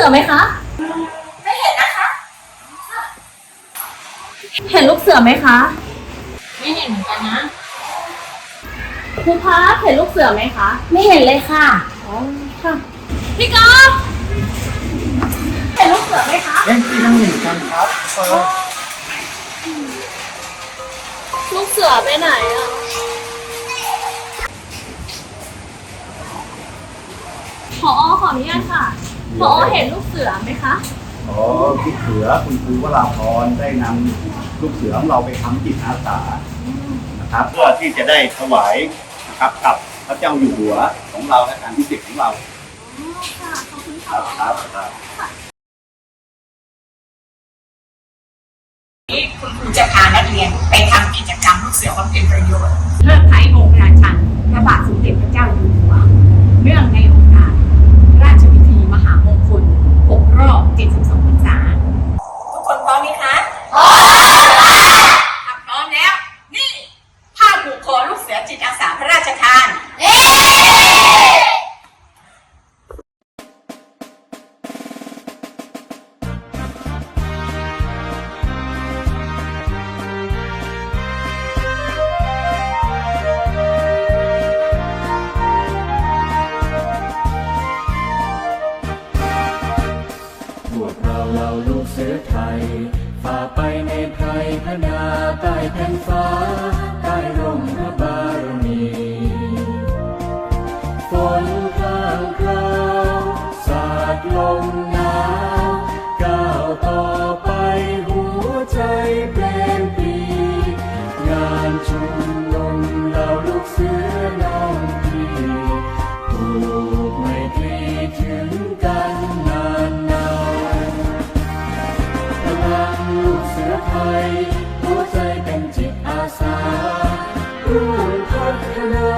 ลูกเสือไหมคะ ไม่เห็นนะคะ เห็นลูกเสือไหมคะ ไม่เห็นเหมือนกันนะ ครูพักเห็นลูกเสือไหมคะ ไม่เห็นเลยค่ะ อ๋อ ค่ะ พี่กอล์ฟเห็นลูกเสือไหมคะ เล่นที่นั่งหนึ่งกันครับเออลูกเสือไปไหนอะพอขออนุญาตค่ะ พอเห็นลูกเสือไหมคะอ๋อลูกเสือคุณครูวราพรได้นำลูกเสือของเราไปทำจิตอาสานะครับเพื่อที่จะได้ถวายนะครับกับพระเจ้าอยู่หัวของเราและการพิเศษของเราค่ะขอบคุณคค่ะรับครับครับนี้คุณครูจะพานักเรียนไปทำกิจกรรมลูกเสือความเป็นประโยชน์ เราลูกเสือไทย ฝ่าไปในไพรพนาใต้แผ่นฟ้า เสือไทยหัวใจเป็นจิตอาสาร่วมพัฒนา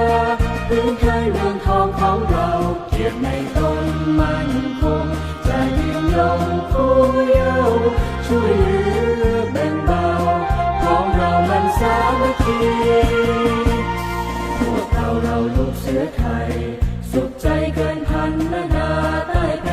พื้นไทยเมืองทองของเรา เกียรติในตนมั่นคงใจยืนยงคู่เย้าช่วยเหลือแบ่งเบา ของเรามันสามัคคีพวกเราเราลูกเสือไทย สุขใจเกินพันนานาใต้แผ่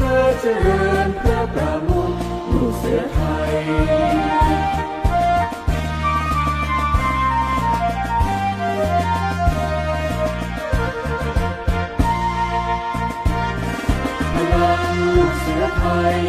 พระเจริญพระประมุขลูกเสือไทย พลังลูกเสือไทย